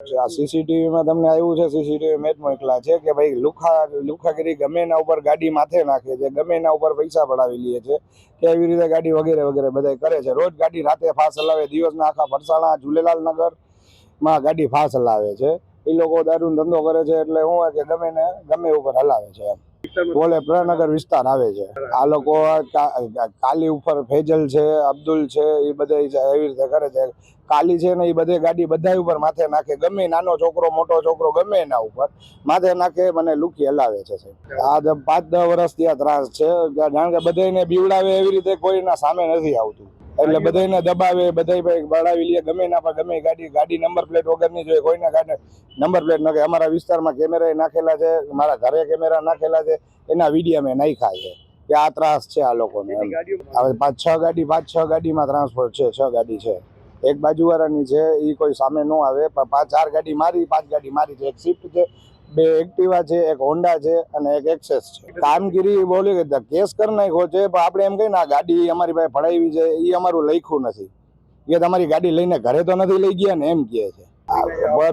આ સીસીટીવીમાં તમને આવ્યું છે સીસીટીવી મેચ મોકલા છે કે ભાઈ લુખા, લુખાગીરી ગમે એના ઉપર ગાડી માથે નાખે છે, ગમે એના ઉપર પૈસા પડાવી લે છે, કે એવી રીતે ગાડી વગેરે વગેરે બધા કરે છે. રોજ ગાડી રાતે ફાસ હલાવે, દિવસના આખા ફરસાણા ઝુલેલાલ નગરમાં ગાડી ફાસ હલાવે છે. એ લોકો દારૂનો ધંધો કરે છે એટલે હું કે ગમે ને ગમે ઉપર હલાવે છે એમ. બોલે પ્રનગર વિસ્તાર આવે છે. આ લોકો કાલી ઉપર ફેજલ છે, અબ્દુલ છે એ બધા એવી રીતે કરે છે. કાલી છે ને એ બધે ગાડી બધા ઉપર માથે નાખે. ગમે નાનો છોકરો, મોટો છોકરો, ગમે એના ઉપર માથે નાખે મને લુકી હલાવે છે આ પાંચ દસ વર્ષથી આ ત્રાસ છે. કારણ કે બધાને બીવડાવે એવી રીતે કોઈના સામે નથી આવતું. એટલે બધાને દબાવે બધા ભાઈ બળાવી લે ગમે ના ગમે ગાડી ગાડી નંબર પ્લેટ વગરની જોઈએ કોઈના ગાડી નંબર પ્લેટ નાખે અમારા વિસ્તારમાં કેમેરા નાખેલા છે મારા ઘરે કેમેરા નાખેલા છે એના વીડિયો મેં નાખ્યા છે. કે આ ત્રાસ છે આ લોકોને હવે પાંચ છ ગાડી પાંચ છ ગાડીમાં ટ્રાન્સપોર્ટ છે છ ગાડી છે. એક બાજુવાળાની છે એ કોઈ સામે ન આવે પાંચ ચાર ગાડી મારી પાંચ ગાડી મારી છે. એક શિફ્ટ છે બે એક્ટિવા છે, એક હોન્ડા છે અને એક એક્સેસ છે. કામગીરી બોલી કે કેસ કરી નાખ્યો છે, પણ આપણે એમ કહીએ ને, આ ગાડી અમારી પાસે ફડાવી છે એ અમારું લખ્યું નથી. એ તમારી ગાડી લઈને ઘરે તો નથી લઈ ગયા ને એમ કહે છે.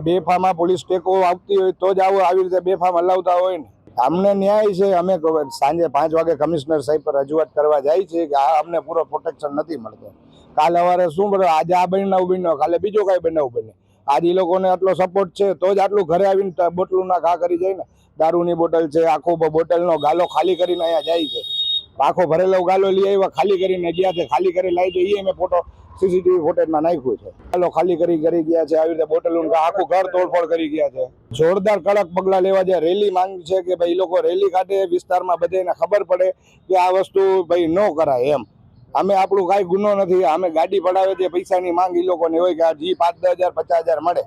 બેફામાં પોલીસ ટેકો આવતી હોય તો જ આવું આવી રીતે બેફામ હલાવતા હોય ને. અમને ન્યાય છે, અમે સાંજે પાંચ વાગે કમિશનર સાહેબ પર રજૂઆત કરવા જાય છે કે આ અમને પૂરો પ્રોટેક્શન નથી મળતો. કાલે સવારે શું બને આજે આ બનાવ બન્યો. કાલે બીજો કાંઈ બનાવ બને આજે એ લોકોને આટલો સપોર્ટ છે, તો જ આટલું ઘરે આવીને ટ- બોટલું ના ઘા કરી જાય ને. દારૂની બોટલ છે, આખો બોટલનો ગાલો ખાલી કરીને અહીંયા જાય છે. આખો ભરેલો ગાલો લઈ આવ્યા, ખાલી કરીને ગયા છે, ખાલી કરી લાવી દે એ મેં ફોટો સીસીટીવી ફૂટેજમાં નાખ્યું છે. ગાલો ખાલી કરી કરી ગયા છે, આવી રીતે બોટલ આખું ઘર તોડફોડ કરી ગયા છે. જોરદાર કડક પગલાં લેવા છે રેલી માંગ છે કે ભાઈ લોકો રેલી કાઢે, વિસ્તારમાં બધાને ખબર પડે કે આ વસ્તુ ભાઈ ન કરાય એમ. અમે આપણું કાંઈ ગુનો નથી. અમે ગાડી પડાવે છે પૈસાની માંગ એ લોકોને હોય કે જી પાંચ દસ હજાર, પચાસ હજાર મળે.